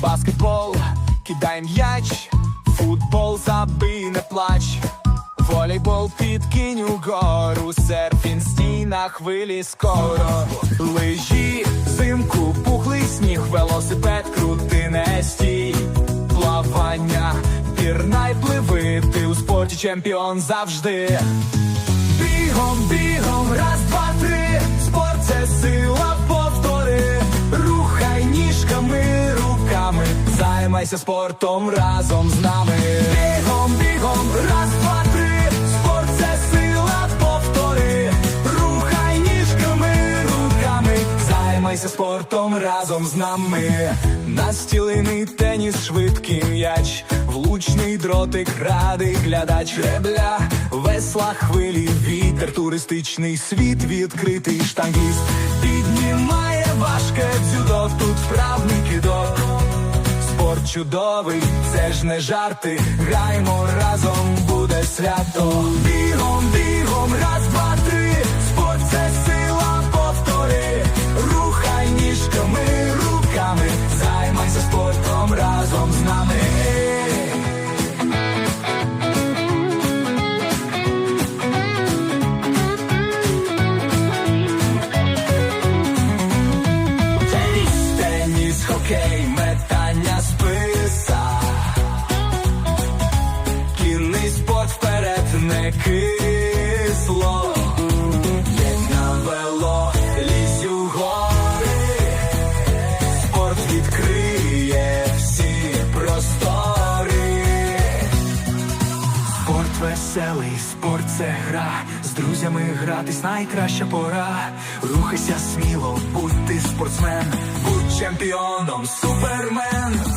Баскетбол, кидай м'яч, футбол забий, не плач. Волейбол підкинь угору, серфінг стій на хвилі скоро. Лижі, зимку, пухлий сніг, велосипед крути не стій. Плавання, пірнай пливи, ти у спорті чемпіон завжди. Бігом, бігом, раз, два, три, займайся спортом разом з нами. Бігом, бігом, раз, два, три, спорт це сила, повтори, рухай ніжками, руками, займайся спортом разом з нами. Настілений теніс, швидкий м'яч, влучний дротик, радий глядач, гребля, весла хвилі, вітер, туристичний світ, відкритий штангіст, чудовий, це ж не жарти, граймо разом, буде свято. Не кисло. Їдь на вело, лізь у. Спорт відкриє всі простори. Спорт веселий, спорт це гра. З друзями гратись найкраща пора. Рухайся сміло, будь ти спортсмен, будь чемпіоном, супермен.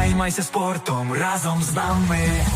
Займайся спортом разом з нами.